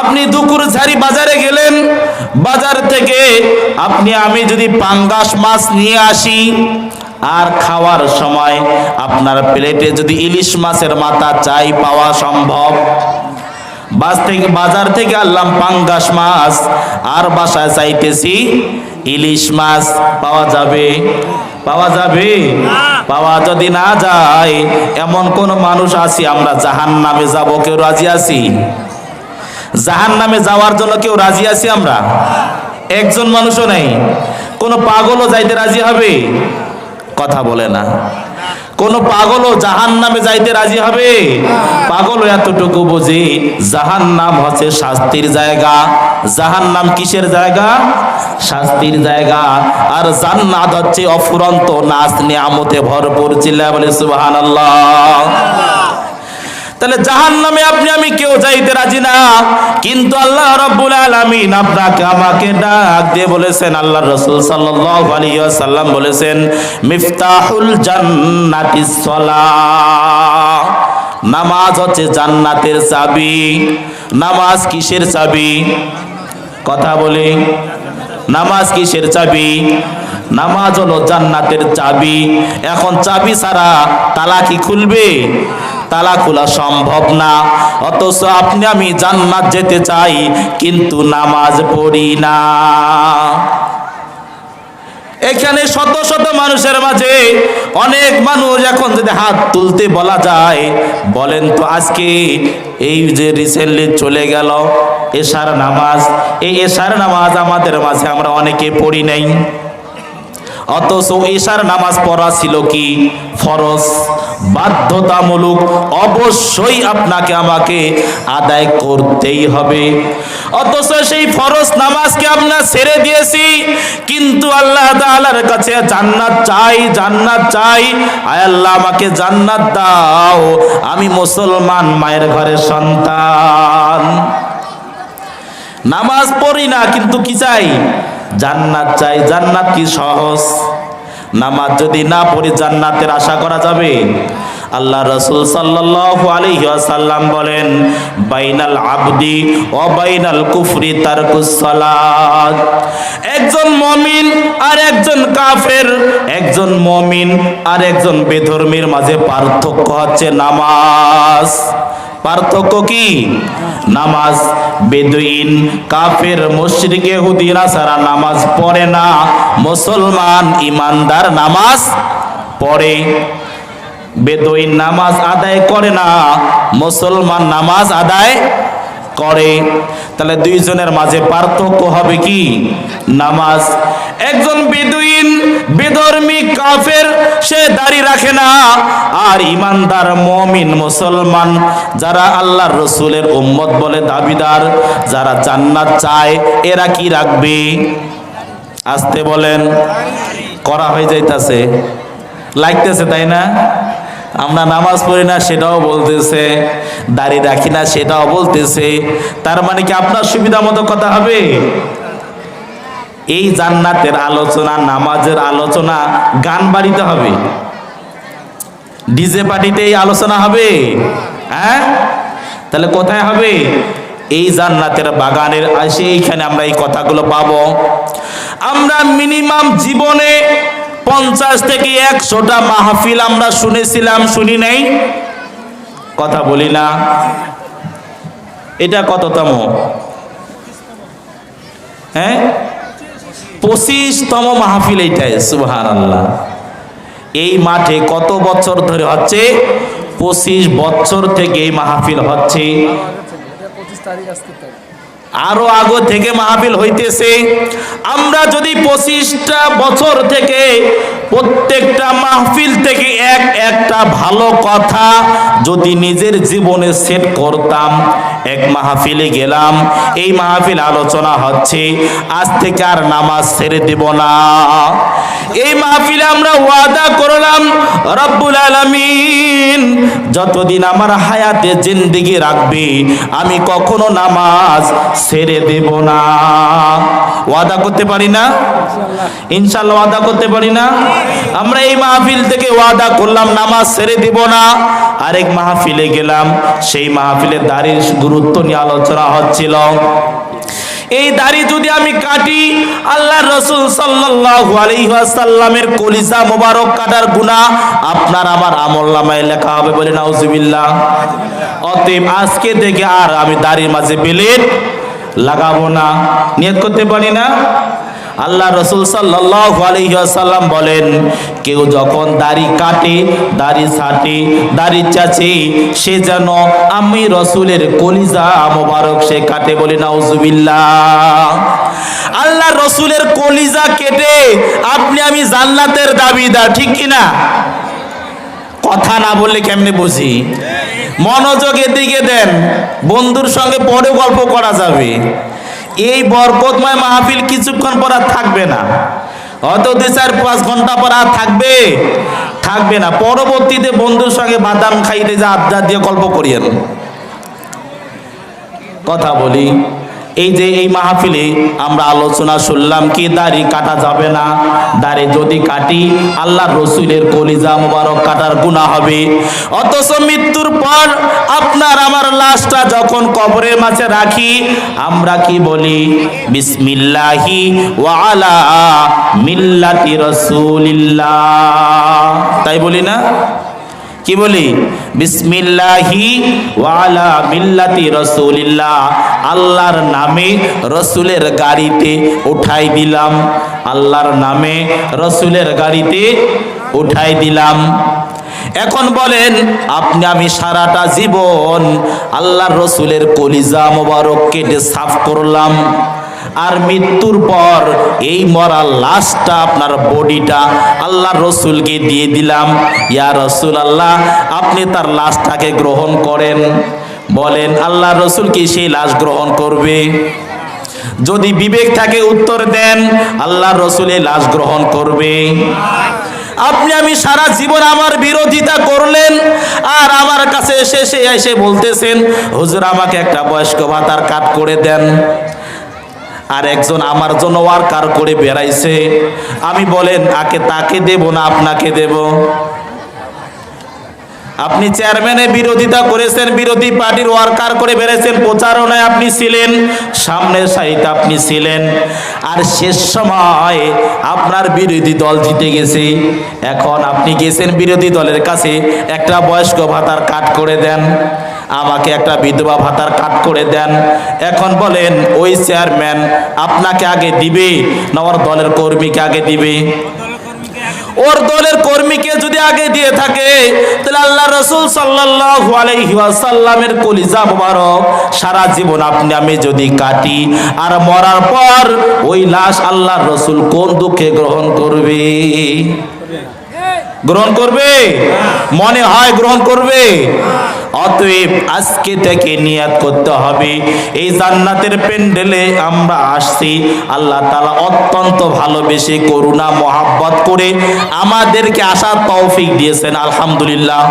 আপনি দুপুর ঝাড়ি বাজারে গেলেন, বাজার থেকে আপনি, আমি যদি পাঙ্গাস মাছ নিয়ে আসি, আর খাওয়ার সময় আপনার প্লেটে যদি ইলিশ মাছের মাথা চাই পাওয়া সম্ভব। বাস থেকে, বাজার থেকে আনলাম পাঙ্গাস মাছ, আর বাসায় চাইতেছি ইলিশ মাছ। পাওয়া যাবে? পাওয়া যাবে? পাওয়া যদি না যায়, এমন কোন মানুষ আছি আমরা জাহান নামে যাব, কেউ রাজি আছি? জাহান নামে যাওয়ার জন্য কেউ রাজি আছি আমরা? একজন মানুষও নেই। কোন পাগলও যাইতে রাজি হবে? কথা বলে না। কোন পাগলও জাহান নামে যাইতে রাজি হবে? পাগল এতটুকু বুঝি জাহান নাম হচ্ছে শাস্তির জায়গা। জাহান নাম কিসের জায়গা? শাস্তির জায়গা। আর জান্নাত হচ্ছে অফুরন্ত নাচ নিয়ামতে ভরপুর। চিল্লা বলে, সুবহানাল্লাহ। তাহলে জাহান নামে আপনি, আমি কেউ যাইতে রাজি না। কিন্তু আল্লাহ রাব্বুল আলামিন আপনাকে আমাকে ডাক দিয়ে বলেছেন আল্লাহ রাসূল ওয়াসাল্লাম বলেছেন, মিফতাহুল জান্নাতিস সালাহ নামাজ হচ্ছে জান্নাতের চাবি। নামাজ কিসের চাবি? কথা বলি। নামাজ কিসের চাবি? নামাজ হলো জান্নাতের চাবি। এখন চাবি ছাড়া তালা কি খুলবে? তালা খোলা সম্ভব না। অথচ আপনি, আমি জান্নাত যেতে চাই, কিন্তু নামাজ পড়ি না। এখানে শত শত মানুষের মাঝে অনেক মানুষ এখন যদি হাত তুলতে বলা যায়, বলেন তো আজকে এই যে রিসেন্টলি চলে গেল এশার নামাজ, এই এশার নামাজ আমাদের মাঝে আমরা অনেকে পড়ি নাই। অথচ ঈশার নামাজ পড়া ছিল কি? ফরজ। বাধ্যতামূলক অবশ্যই আপনাকে আমাকে আদায় করতেই হবে। অথচ সেই ফরজ নামাজকে আমরা ছেড়ে দিয়েছি, কিন্তু আল্লাহ তাআলার কাছে জান্নাত চাই জান্নাত চাই। আয় আল্লাহ, আমাকে জান্নাত দাও। আমি মুসলমান, মায়ের ঘরের সন্তান। নামাজ পড়ি না, কিন্তু কি চাই? জান্নাত চাই। জান্নাত কি সহজ? নামাজ যদি না পড়ি জান্নাতের আশা করা যাবে? আল্লাহ রসুল সাল্লাল্লাহু আলাইহি বলেন, বাইনাল আবদি ও বাইনাল কুফরি সালাত। একজন মমিন আর একজন কাফের, একজন মমিন আর একজন বেধর্মীর মাঝে পার্থক্য হচ্ছে নামাজ। পার্থক্য কি? নামাজ বেদুইন, কাফের, মুশরিক ইহুদিরা সারা নামাজ পড়ে না। মুসলমান ইমানদার নামাজ পড়ে। বেদুইন নামাজ আদায় করে না। মুসলমান নামাজ আদায় করে। তাহলে দুইজনের মাঝে পার্থক্য হবে কি? নামাজ। একজন বেদুইন, বেধর্মী, কাফের, সে দাড়ি রাখে না। আর ইমানদার মমিন মুসলমান, যারা আল্লাহর রসুলের উম্মত বলে দাবিদার, যারা জান্নাত চায়, এরা কি রাখবে? আসতে বলেন, করা হয়ে যাইতাছে। লাগতেছে, তাই না? আমরা নামাজ পড়ি না, সেটাও বলতেছে। দাড়ি রাখি না, সেটাও বলতেছে। তার মানে কি আপনার সুবিধা মতো কথা হবে? এই জান্নাতের আলোচনা, নামাজের আলোচনা, গান বাড়িতে হবে। ডিজে পার্টিতে এই আলোচনা হবে। হ্যাঁ? তাহলে কোথায় হবে? এই জান্নাতের বাগানের আসে এইখানে আমরা এই কথাগুলো পাবো। আমরা মিনিমাম জীবনে পঞ্চাশ থেকে একশোটা মাহফিল আমরা শুনেছিলাম, শুনি নাই? কথা বলি না। এটা কততম? হ্যাঁ? পঁচিশতম মাহফিল এইটাই সুবহান আল্লাহ এই মাঠে কত বছর ধরে হচ্ছে? পঁচিশ বছর থেকে এই মাহফিল হচ্ছে। আরও আগে থেকে মাহফিল হইতেছে। আমরা যদি পঁচিশটা বছর থেকে প্রত্যেকটা মাহফিল থেকে এক একটা ভালো কথা যদি নিজের জীবনে সেট করতাম। এক মাহফিলে গেলাম, এই মাহফিল আলোচনা হচ্ছে, আজ থেকে আর নামাজ ছেড়ে দেব না। এই মাহফিলে আমরা ওয়াদা করলাম, রব্বুল আলামিন, যতদিন আমার হায়াতে জিন্দিগি রাখবে, আমি কখনো নামাজ ছেড়ে দেব না। ওয়াদা করতে পারি না? ইনশাল্লাহ ওয়াদা করতে পারি না? আমরা এই মাহফিল থেকে ওয়াদা করলাম, নামাজ ছেড়ে দিব না। আরেক মাহফিলে গেলাম, সেই মাহফিলে দাড়ির গুরুত্ব নিয়ে আলোচনা হচ্ছিল। এই দাড়ি যদি আমি কাটি, আল্লাহ রসুল ওয়াসাল্লামের কলিজা মোবারক কাটার গুনাহ আপনার আমার আমল নামায় লেখা হবে বলে নাউজুবিল্লাহ। অতএব আজকে থেকে আর আমি দাড়ির মাঝে বেলেট লাগাবো না। নিয়ত করতে পারি না? আল্লাহ রসুল সাল্লাল্লাহু আলাইহি বলেন, কেউ যখন দাড়ি কাটে, দাড়ি ছাটে, দাড়ি চাচে, সে যেন আমি রসুলের কলিজা মোবারক সে কাটে বলে নাউজুবিল্লাহ। আল্লাহ রসুলের কলিজা কেটে, আপনি আমি জান্নাতের দাবিদার, ঠিক কি না কথা না বললে কেমনে বুঝি? মনোযোগ এদিকে দেন, বন্ধুর সঙ্গে পরে গল্প করা যাবে। এই বরকতময় মাহফিল কিছুক্ষণ পর আর থাকবে না। হয়তো দুই চার পাঁচ ঘণ্টা পর আর থাকবে? থাকবে না। পরবর্তীতে বন্ধুর সঙ্গে বাদাম খাইতে যা আড্ডা দিয়ে গল্প করিয়েন। কথা বলি। এই যে এই মাহফিলে আমরা আলোচনা শুনলাম, কি দাড়ি কাটা যাবে না? দাড়ি যদি কাটি আল্লাহ রসুলের কলিজা মোবারক কাটার গুণা হবে। অথচ মৃত্যুর পর আপনার আমার লাশটা যখন কবরের মাঝে রাখি, আমরা কি বলি? বিসমিল্লাহি ওয়ালা মিল্লাতি রসুলিল্লাহ। তাই বলি না? কি বলি? বিসমিল্লাহি ওয়ালা মিল্লাতি রসুলিল্লাহ। আল্লাহর নামে রসুলের গাড়িতে উঠাই দিলাম। আল্লাহর নামে রসুলের গাড়িতে উঠাই দিলাম। এখন বলেন, আপনি আমি সারাটা জীবন আল্লাহর রসুলের কলিজা মোবারক কেটে সাফ করলাম। আর মৃত্যুর পর এই মরা লাশটা আপনার বডিটা আল্লাহ রসুলকে দিয়ে দিলাম। ইয়া রসুল আল্লাহ আপনি তার লাশটাকে গ্রহণ করেন। বলেন আল্লাহ রসুল কি সেই লাশ গ্রহণ করবে? যদি বিবেক থাকে উত্তর দেন আল্লাহ এই লাশ গ্রহণ করবে। আপনি আমি সারা জীবন আমার বিরোধিতা করলেন, আর আমার কাছে এসে এসে এসে বলতেছেন, হুজুর, আমাকে একটা বয়স্ক ভাতার কাট করে দেন। আর একজন আমার জন্য ওয়ার্কার করে বেড়াইছে। আমি বলেন, আকে তাকে দেব না আপনাকে দেব? আপনি চেয়ারম্যানের বিরোধিতা করেছেন, বিরোধী পার্টির ওয়ার্কার করে বেড়েছেন প্রচারণায় আপনি ছিলেন সামনের সারিতে আপনি ছিলেন। আর শেষ সময় আপনার বিরোধী দল জিতে গেছে। এখন আপনি গেছেন বিরোধী দলের কাছে, একটা বয়স্ক ভাতার কাট করে দেন। আমাকে একটা বিধবা ভাতার কাট করে দেন। এখন বলেন, ওই চেয়ারম্যান আপনাকে আগে দিবে না ওর দলের কর্মীকে আগে দিবে? ওর দলের কর্মীকে যদি আগে দিয়ে থাকে, তাহলে আল্লাহ রসুল সাল্লাল্লাহু আলাইহি ওয়াসাল্লামের কলিজা মোবারক সারা জীবন আপনি, আমি যদি কাটি আর মরার পর ওই লাশ আল্লাহ রসুল কোন দুঃখে গ্রহণ করবে? গ্রহণ করবে? মনে হয় গ্রহণ করবে? অতএব আজকে থেকে নিয়াত করতে হবে। এই জান্নাতের প্যান্ডেলে আমরা আসছি। আল্লাহ তালা অত্যন্ত ভালোবেসে করুণা, মহাব্বত করে আমাদেরকে আসার তৌফিক দিয়েছেন। আলহামদুলিল্লাহ।